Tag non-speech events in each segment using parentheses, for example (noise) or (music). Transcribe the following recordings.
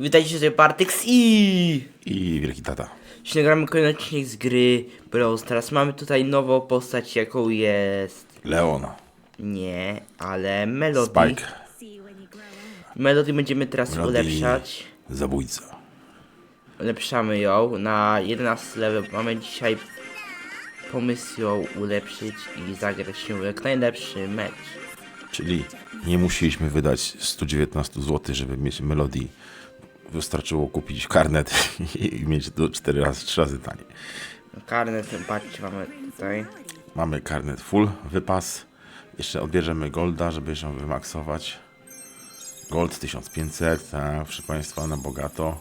Witajcie sobie Bartyx i... I wielki tata. Dzisiaj nagramy kolejny odcinek z gry Bros. Teraz mamy tutaj nową postać, jaką jest... Leona. Nie, ale Melody. Spike. Melody będziemy teraz Melody. ulepszać. Zabójca. Ulepszamy ją na 11 level. Mamy dzisiaj pomysł ją ulepszyć i zagrać się jak najlepszy mecz. Czyli nie musieliśmy wydać 119 zł, żeby mieć Melodii. Wystarczyło kupić karnet (laughs) i mieć do 4 razy, 3 razy taniej. Karnet, patrzcie, mamy tutaj. Mamy karnet full, wypas. Jeszcze odbierzemy golda, żeby się wymaksować. Gold 1500, tak, proszę Państwa, na bogato.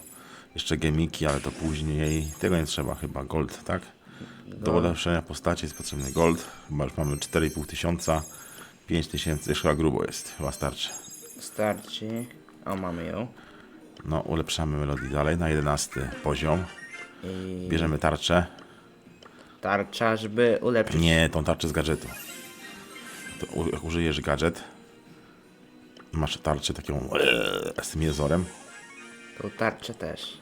Jeszcze gemiki, ale to później. Tego nie trzeba chyba, gold, tak? Do ulepszenia postaci jest potrzebny gold. Chyba już mamy 4,5 tysiąca. 5 tysięcy, chyba grubo jest, chyba starczy. Starczy. O, mamy ją. No, ulepszamy melodię dalej na 11 poziom. I Bierzemy tarczę. tarcza, żeby ulepszyć. Nie, tą tarczę z gadżetu. To u, jak użyjesz gadżet, masz tarczę taką eee, z tym jezorem, Tą tarczę też.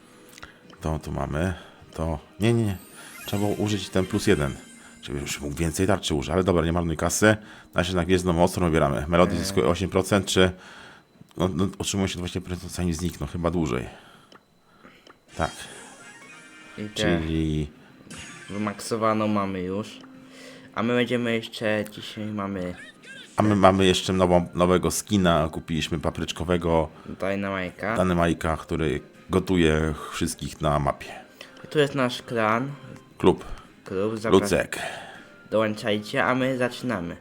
to tu mamy, to... Nie, nie, nie. Trzeba było użyć ten plus jeden. Żeby już mógł więcej tarczy użyć, ale dobra, nie marnuj kasy. Na się na gwiezdną moc, wybieramy. Melody zyskuje 8%, czy... No, no, otrzymuje się 20% zanim znikną, chyba dłużej. Tak, I czyli... wymaksowaną mamy już. A my będziemy jeszcze dzisiaj mamy A my mamy jeszcze nową, nowego skina, kupiliśmy papryczkowego Dynamajka. Danemajka, który gotuje wszystkich na mapie. I tu jest nasz klan. Klub Klub. Zapra- Lucek. Dołączajcie, a my zaczynamy.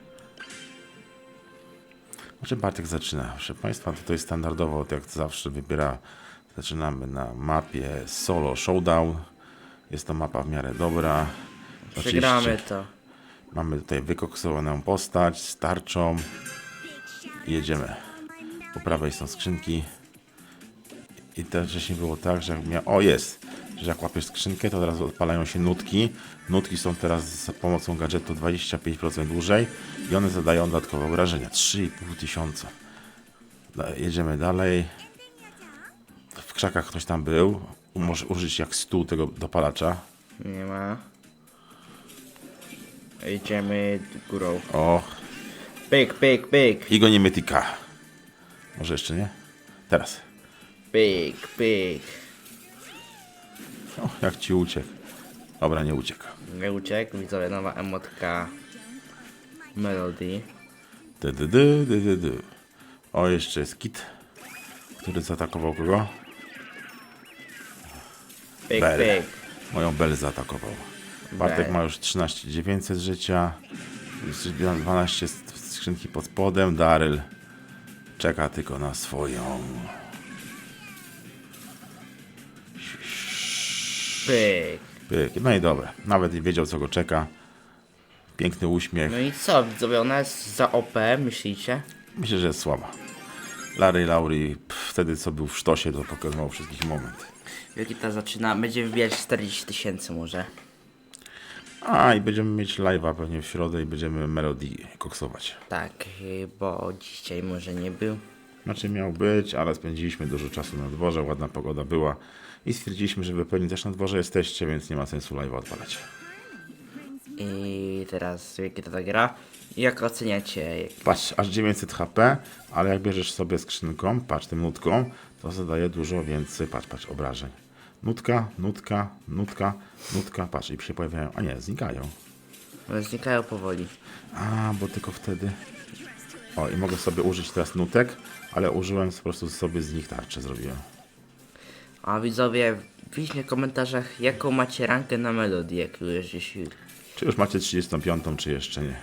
Może Bartek zaczyna. Proszę Państwa, tutaj standardowo, jak zawsze wybiera, zaczynamy na mapie Solo Showdown. Jest to mapa w miarę dobra. Przegramy to. Mamy tutaj wykoksowaną postać z tarczą. Jedziemy. Po prawej są skrzynki. I też wcześniej było tak, że jak mia... O, jest! Że jak łapiesz skrzynkę, to od razu odpalają się nutki. Nutki są teraz za pomocą gadżetu 25% dłużej i one zadają dodatkowe obrażenia. 3,5 tysiąca. Jedziemy dalej. W krzakach ktoś tam był. Może użyć jak stół tego dopalacza. Nie ma. Idziemy górą. O, Pyk, pyk, pyk. I go nie mytyka. Może jeszcze nie? Teraz. Pyk, pyk. O, (laughs) jak ci uciekł. Dobra, nie uciekł. Nie uciekł, widzowie, nowa emotka Melody. Dy, dy, dy, dy, dy, dy. O, jeszcze jest Kit, który zaatakował kogo? Pyk, Bel. pyk. Moją Bel zaatakował. Bartek Bel. ma już 13 900 życia. 12 z- skrzynki pod spodem. Daryl czeka tylko na swoją. Pyk. Pyk. No i dobra. Nawet nie wiedział, co go czeka. Piękny uśmiech. No i co, widzowie, ona jest za OP, myślicie? Myślę, że jest słaba. Larry Lauri pff, wtedy co był w sztosie, to pokazywał wszystkich moment. Wielki ta zaczyna, będzie wybijać 40 tysięcy może. A i będziemy mieć live'a pewnie w środę i będziemy melodii koksować. Tak, bo dzisiaj może nie był. Znaczy miał być, ale spędziliśmy dużo czasu na dworze, ładna pogoda była i stwierdziliśmy, że wy pewnie też na dworze jesteście, więc nie ma sensu live'a odpalać. I teraz wielki ta gra. Jak oceniacie? Patrz, aż 900 HP, ale jak bierzesz sobie skrzynką, patrz tym nutką, to zadaje dużo więcej, patrz, patrz, obrażeń. Nutka, nutka, nutka, nutka, patrz i się pojawiają, a nie, znikają. One znikają powoli. A, bo tylko wtedy. O, i mogę sobie użyć teraz nutek, ale użyłem po prostu sobie z nich tarczę zrobiłem. A widzowie, piszcie w komentarzach, jaką macie rankę na melodii, jak już gdzieś... Czy już macie 35, czy jeszcze nie?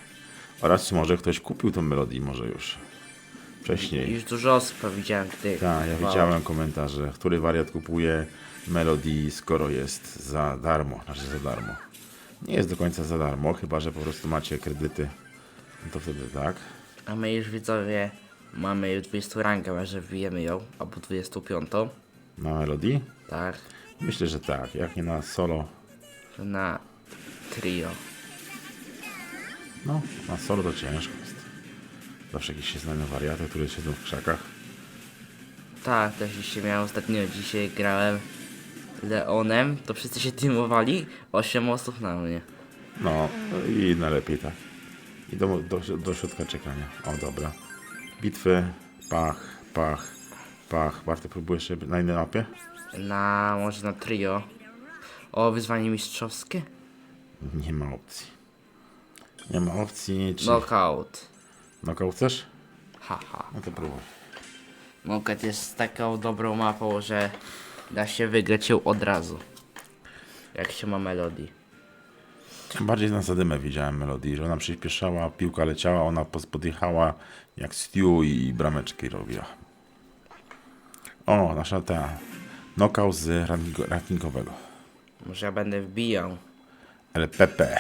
Oraz czy może ktoś kupił tą melodię, może już wcześniej. Już dużo osób widziałem tych. Tak, ja widziałem komentarze, który wariat kupuje melodii, skoro jest za darmo, znaczy za darmo. Nie jest do końca za darmo, chyba że po prostu macie kredyty. No to wtedy tak. A my już widzowie mamy 20 rankę, może wbijemy ją, albo 25. Na melodii? Tak, Myślę, że tak. Jak nie na solo, na trio. No, na solo to ciężko jest. Zawsze jakieś się znają wariaty, które siedzą w krzakach. Tak, też dzisiaj miałem ostatnio, dzisiaj grałem Leonem, to wszyscy się teamowali, 8 osób na mnie. No i najlepiej tak. I do, do, do środka czekania. O, dobra. Bitwy, pach, pach, pach. Bartek, próbujesz na innej mapie? Na, może na trio. O, wyzwanie mistrzowskie? Nie ma opcji. Nie ma opcji. Czy... Knockout. Knockout chcesz? Haha. No to próbuj. Knockout jest taką dobrą mapą, że da się wygrać ją od razu. Jak się ma melodii. Bardziej na zadymę widziałem melodii, że ona przyspieszała, piłka leciała, ona podjechała jak Stew i brameczki robiła. O, nasza ta. Knockout z rankingo- rankingowego. Może ja będę wbijał. LPP.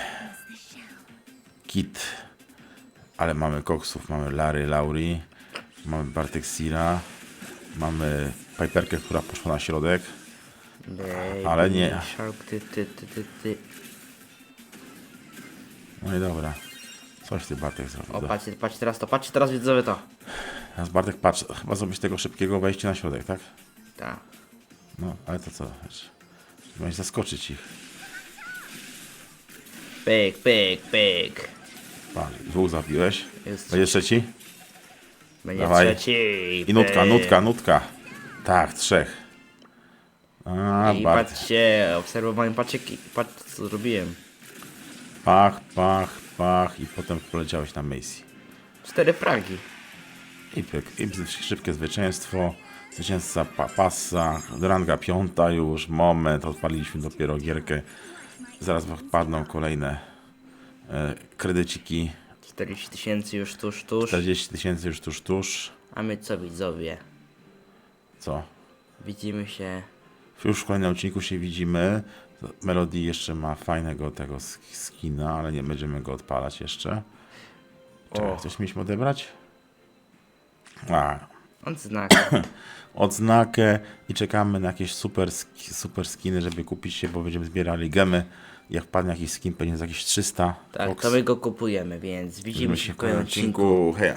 Kit. Ale mamy koksów, mamy Lary, Lauri, mamy Bartek Sira, mamy Piperkę, która poszła na środek. Ale nie. Shark, ty, ty, ty, ty, ty. No i dobra. Coś ty Bartek O, zrobił. patrzcie, patrzcie teraz to, patrzcie teraz widzowie to. Teraz Bartek patrz, chyba zrobić tego szybkiego wejścia na środek, tak? Tak. No, ale to co? Znaczy, Będziesz zaskoczyć ich. Pyk, pyk, pyk. Patrz, dwóch zabiłeś. Jest Będzie trzeci? Będzie Dawaj. trzeci. I nutka, pyk. nutka, nutka. Tak, trzech. A, I Bartek. patrzcie, obserwowanie, patrzcie, ki- patrzcie co zrobiłem. Pach, pach, pach i potem poleciałeś na Macy. Cztery fragi. I pyk, i szybkie zwycięstwo. Zwycięzca pa, pasa, ranga piąta już, moment, odpaliliśmy dopiero gierkę. Zaraz wpadną kolejne e, kredyciki. 40 tysięcy już tuż, tuż. 40 tysięcy już tuż, tuż. A my co widzowie? Co? Widzimy się. Już w kolejnym odcinku się widzimy. Melody jeszcze ma fajnego tego sk- skina, ale nie będziemy go odpalać jeszcze. Czekaj, coś mieliśmy odebrać? A, On znak. (coughs) odznakę i czekamy na jakieś super, super skiny, żeby kupić się, bo będziemy zbierali gemy. Jak wpadnie jakiś skin, pewnie za jakieś 300. Tak, Fox. to my go kupujemy, więc widzimy się w kolejnym odcinku. Heja.